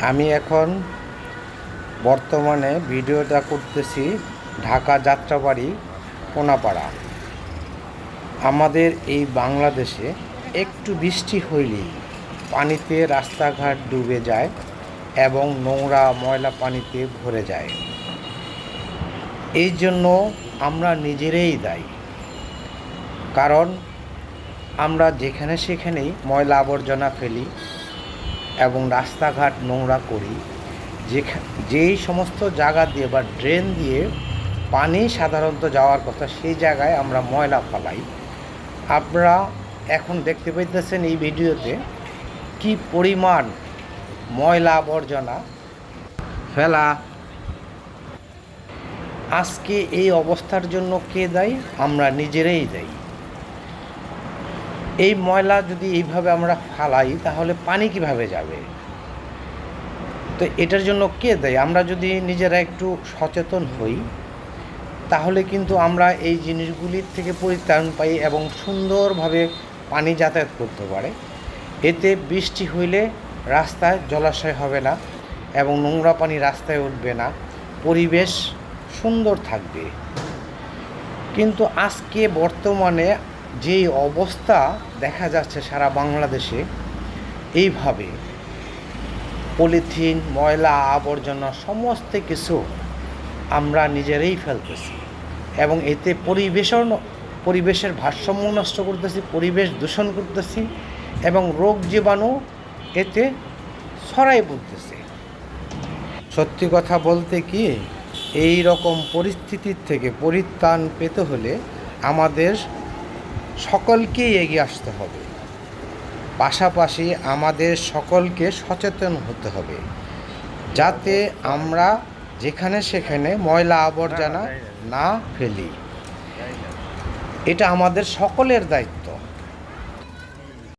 আমি এখন বর্তমানে ভিডিওটা করতেছি ঢাকা যাত্রাবাড়ি, কোনাপাড়া। আমাদের এই বাংলাদেশে একটু বৃষ্টি হইলেই পানিতে রাস্তাঘাট ডুবে যায় এবং নোংরা ময়লা পানিতে ভরে যায়। এই জন্য আমরা নিজেরাই দায়ী। কারণ আমরা যেখানে সেখানেই ময়লা আবর্জনা ফেলি এবং রাস্তাঘাট নোংরা করি। যেই সমস্ত জায়গা দিয়ে বা ড্রেন দিয়ে পানি সাধারণত যাওয়ার কথা, সেই জায়গায় আমরা ময়লা ফেলাই। আপনারা এখন দেখতে পাইতেছেন এই ভিডিওতে কি পরিমাণ ময়লা আবর্জনা ফেলা। আজকে এই অবস্থার জন্য কে দায়ী? আমরা নিজেরাই দায়ী। এই ময়লা যদি এইভাবে আমরা ফালাই, তাহলে পানি কীভাবে যাবে? তো এটার জন্য কে দেয়? আমরা যদি নিজেরা একটু সচেতন হই, তাহলে কিন্তু আমরা এই জিনিসগুলির থেকে পরিত্রাণ পাই এবং সুন্দরভাবে পানি যাতায়াত করতে পারে। এতে বৃষ্টি হইলে রাস্তায় জলাশয় হবে না এবং নোংরা পানি রাস্তায় উঠবে না। পরিবেশ সুন্দর থাকবে। কিন্তু আজকে বর্তমানে যেই অবস্থা দেখা যাচ্ছে সারা বাংলাদেশে, এইভাবে পলিথিন, ময়লা, আবর্জনা, সমস্ত কিছু আমরা নিজেরাই ফেলতেছি এবং এতে পরিবেশও ন- পরিবেশের ভারসাম্য নষ্ট করতেছি, পরিবেশ দূষণ করতেছি এবং রোগ জীবাণু এতে ছড়াই পড়তেছে। সত্যি কথা বলতে কি এই রকম পরিস্থিতির থেকে পরিত্রাণ পেতে হলে আমাদের সকলকেই এগিয়ে আসতে হবে। পাশাপাশি আমাদের সকলকে সচেতন হতে হবে, যাতে আমরা যেখানে সেখানে ময়লা আবর্জনা না ফেলি। এটা আমাদের সকলের দায়িত্ব।